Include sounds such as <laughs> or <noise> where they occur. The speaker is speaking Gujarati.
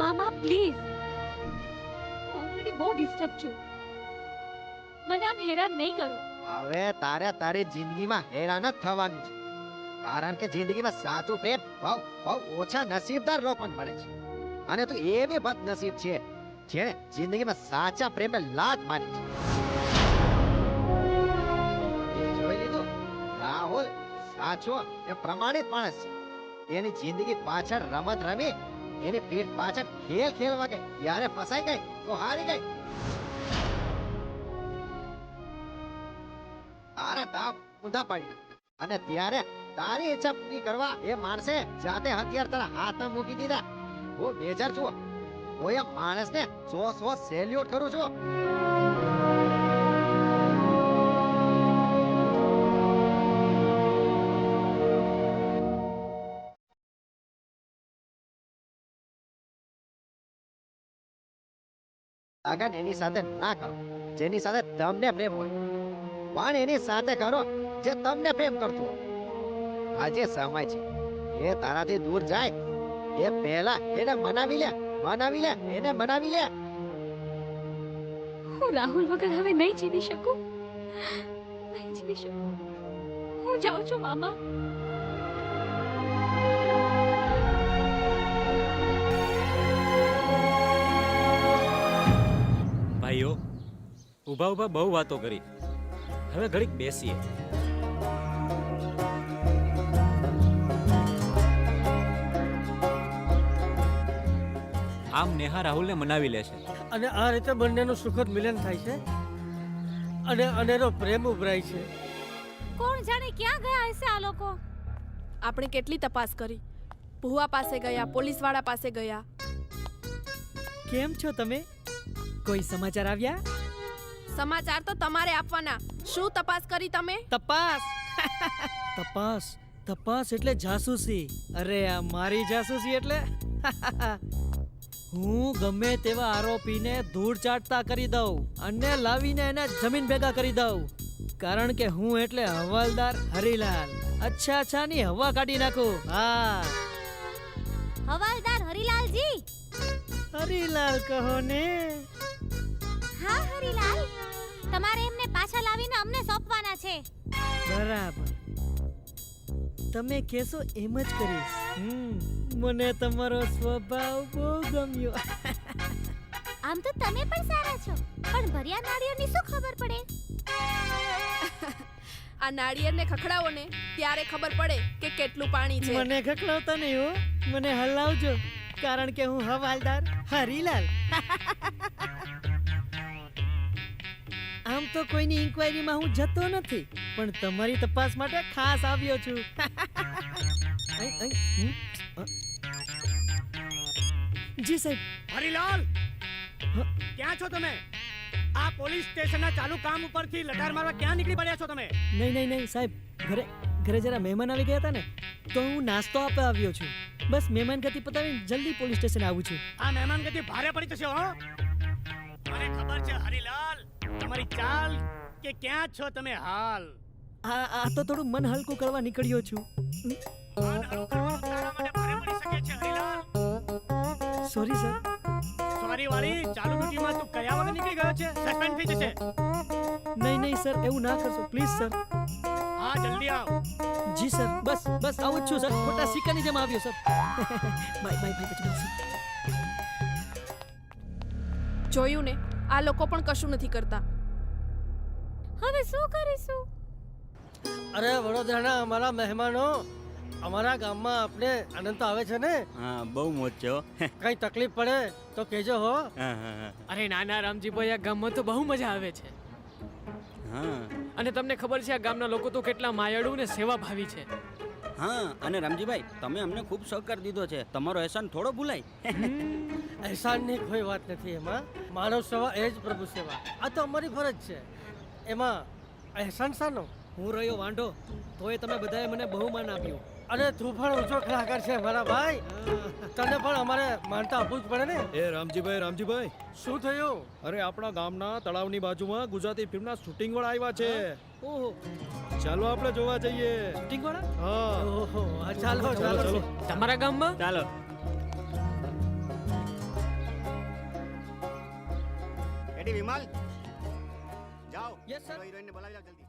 મામા પ્લીઝ. ઓલરેડી બહુ ડિસ્ટર્બ છું. મને આમ હેરાન નહીં કરો. હવે તારે તારી જિંદગીમાં હેરાન જ થવાનું છે. કારણ કે જિંદગીમાં સાચું પ્રેમ બહુ બહુ ઓછા નસીબદાર લોકોને મળે છે. અને તું એવી બદનસીબ છે જેણે જિંદગીમાં સાચા પ્રેમે લાત મારી છે. જોઈ લીધું? રાહુલ સાચો એ પ્રમાણિત માણસ છે. એની જિંદગી પાછળ રમત રમી એની પીઠ પાછળ ખેલ ખેલવા ગઈ યારે ફસાઈ ગઈ તો હારી ગઈ તારા તાપ ઊંધા પડ્યા અને ત્યારે તારી ઈચ્છા પૂરી કરવા એ માણસે જાતે હથિયાર તારા હાથમાં મૂકી દીધા. હું બેજાર છું. હું એ માણસને સો સો સેલ્યુટ કરું છું. લગન એની સાથે ના કરો, જેની સાથે તમને પ્રેમ હોય, પણ એની સાથે કરો જે તમને પ્રેમ કરતો. આજે સમય છે, એ તારાથી દૂર જાય. એ પહેલા એને મનાવી લે મનાવી લે, એને મનાવી લે. હું રાહુલ વગર હવે નહીં જીવી શકું? નહીં જીવી શકું. હું જાઉં છું, મામા. ઊભા ઊભા બહુ વાતો કરી. હવે ઘડીક બેસીએ. આમ નેહા રાહુલને મનાવી લે છે અને આ રીતે બંનેનું સુખદ મિલન થાય છે અને અનેરો પ્રેમ ઉભરાય છે. કોણ જાણે ક્યાં ગયા હશે આ લોકો? આપણે કેટલી તપાસ કરી. ભુવા પાસે ગયા પોલીસવાળા પાસે ગયા. કેમ છો તમે? કોઈ સમાચાર આવ્યા? સમાચાર તો તમારે આપવાના. શું તપાસ કરી તમે? તપાસ. <laughs> તપાસ? તપાસ એટલે જાસૂસી. અરે આ મારી જાસૂસી એટલે? <laughs> હું ગમે તેવા આરોપીને ધૂળ ચાટતા કરી દઉં અને લાવીને એને જમીન ભેગા કરી દઉં. કારણ કે હું એટલે હવાલદાર હરીલાલ. અચ્છા અચ્છા ની હવા કાઢી નાખું. હા. હવાલદાર હરિલાલજી. હરીલાલ કહો ને. તમારે એમને પાછા લાવીને અમને સોંપવાના છે. બરાબર. તમે કહેશો એમ જ કરીશ. હમ, મને તમારો સ્વભાવ બહુ ગમ્યો. આમ તો તમે પણ સારા છો. પણ ભર્યા નાળિયેરની શું ખબર પડે? આ નાળિયેરને ખખડાવો ને ત્યારે ખબર પડે કે કેટલું પાણી છે. મને ખખડાવતા નહીં હો. મને હલાવજો. કારણ કે હું હવાલદાર હરીલાલ. આમ તો કોઈની ઇન્ક્વાયરીમાં હું જતો નથી પણ તમારી તપાસ માટે ખાસ આવ્યો છું. <laughs> જી સાહેબ. હરિલાલ! ક્યાં છો તમે? આ પોલીસ સ્ટેશનના ચાલુ કામ ઉપરથી લટાર મારવા ક્યાં નીકળી પડ્યા છો તમે? નહીં નહીં નહીં સાહેબ. ઘરે ઘરે જરા મહેમાન આવી ગયા હતા ને તો હું નાસ્તો આપવા આવ્યો છું. બસ મહેમાન ગતિ પતાવીને જલ્દી પોલીસ સ્ટેશન આવું છું. આ મહેમાન ગતિ ભારે પડી જશે હો. મને ખબર છે હરિલાલ. તમારી ચાલ કે ક્યાં છો તમે હાલ? આ આ તો થોડું મન હલકું કરવા નીકળ્યો છું. સોરી સર સોરી વાળી ચાલુ ડ્યુટીમાં તું કયા વગર નીકળી ગયો છે? સસ્પેન્ડ થઈ જશે. નહીં નહીં સર એવું ના કરશો. પ્લીઝ સર હા જલ્દી આવ. જી સર બસ બસ આવું જ છું સર ખોટા સિક્કાની જેમ આવ્યો સર બાય બાય બાય પછી જોયું ને? આ લોકો પણ કશું નથી કરતા. હવે શું કરીશું? અરે વડોદરાના અમારા મહેમાનો અમારા ગામમાં આપણે આનંદ તો આવે છે ને? હા બહુ મોજ છે <laughs> કઈ તકલીફ પડે તો કેજો હો. હા હા હા. અરે નાના રામજીભાઈ આ ગામમાં તો બહુ મજા આવે છે. હા. અને તમને ખબર છે આ ગામના લોકો તો કેટલા માયાળુ ને સેવાભાવી છે. હા, અને રામજીભાઈ, તમે અમને ખૂબ સહકાર દીધો છે. તમારો એહસાન થોડો ભૂલાય. અહેસાનની કોઈ વાત નથી, એમાં. માનવ સેવા એ જ પ્રભુ સેવા. આ તો અમારી ફરજ છે. એમાં અહેસાન શાનો? હું રહ્યો વાંઢો તોય તમે બધાએ મને બહુ માન આપ્યું. અને તું પણ ઊંચો કલાકાર છે મારા ભાઈ. તને પણ અમારે માનતા આપવું જ પડે ને. એ રામજીભાઈ રામજીભાઈ. શું થયું? અરે આપણા ગામના તળાવની બાજુમાં ગુજરાતી ફિલ્મના શૂટિંગ વાળા આવ્યા છે. ઓહો. ચાલો આપણે જોવા જઈએ. શૂટિંગ વાળા હા. ઓહો ચાલો ચાલો ચાલો. ચાલો. તમારા ગામમાં? ચાલો. રેડી વિમલ? જાઓ. યસ સર હિરોઈનને બોલાવી લાવ જલ્દી.